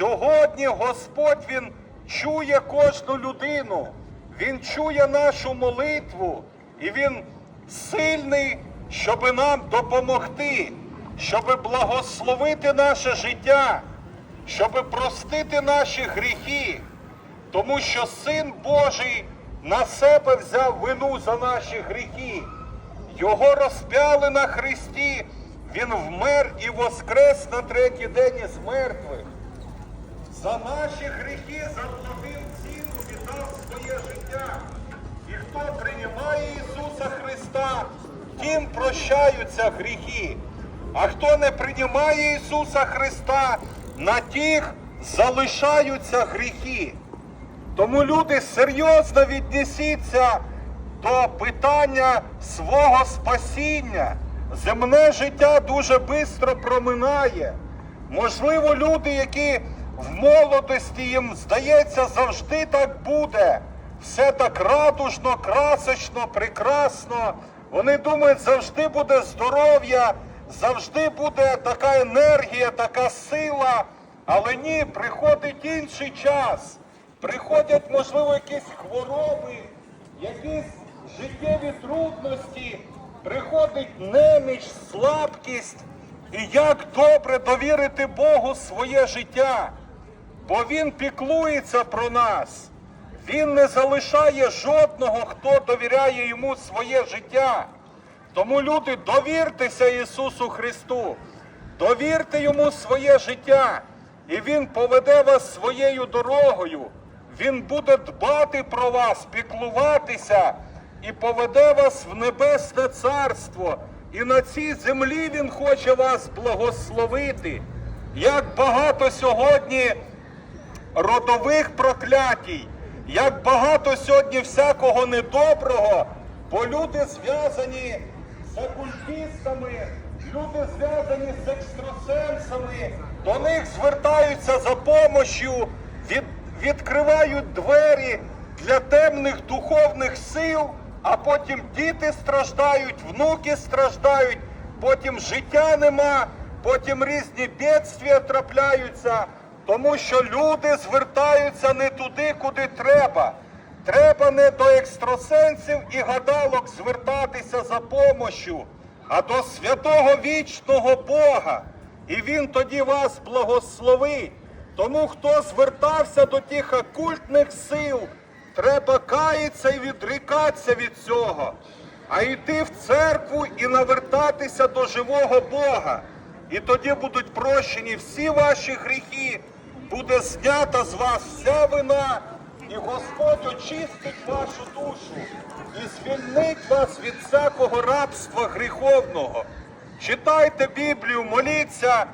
Сьогодні Господь Він чує кожну людину, Він чує нашу молитву, і Він сильний, щоб нам допомогти, щоб благословити наше життя, щоб простити наші гріхи, тому що Син Божий на себе взяв вину за наші гріхи. Його розп'яли на Христі, Він вмер і воскрес на третій день із мертвих. За наші гріхи заплатив ціну, віддав своє життя. І хто приймає Ісуса Христа, тим прощаються гріхи. А хто не приймає Ісуса Христа, на тих залишаються гріхи. Тому люди серйозно віднесіться до питання свого спасіння. Земне життя дуже швидко проминає. Можливо, люди, які в молодості їм здається, завжди так буде. Все так радужно, красочно, прекрасно. Вони думають, завжди буде здоров'я, завжди буде така енергія, така сила. Але ні, приходить інший час. Приходять, можливо, якісь хвороби, якісь життєві трудності, приходить неміч, слабкість. І як добре довірити Богу своє життя, бо Він піклується про нас. Він не залишає жодного, хто довіряє йому своє життя. Тому, люди, довіртеся Ісусу Христу, довірте йому своє життя, і Він поведе вас своєю дорогою. Він буде дбати про вас, піклуватися і поведе вас в небесне царство. І на цій землі Він хоче вас благословити. Як багато сьогодні родових проклятій, як багато сьогодні всякого недоброго, бо люди зв'язані з окультистами, люди зв'язані з екстрасенсами, до них звертаються за помощю, від, відкривають двері для темних духовних сил, а потім діти страждають, внуки страждають, потім життя нема, потім різні бідствія трапляються, тому що люди звертаються не туди, куди треба. Треба не до екстрасенсів і гадалок звертатися за помощю, а до святого вічного Бога. І Він тоді вас благословить. Тому хто звертався до тих окультних сил, треба каятися і відрікатися від цього, а йти в церкву і навертатися до живого Бога. І тоді будуть прощені всі ваші гріхи, буде знята з вас вся вина, і Господь очистить вашу душу і звільнить вас від всякого рабства гріховного. Читайте Біблію, моліться.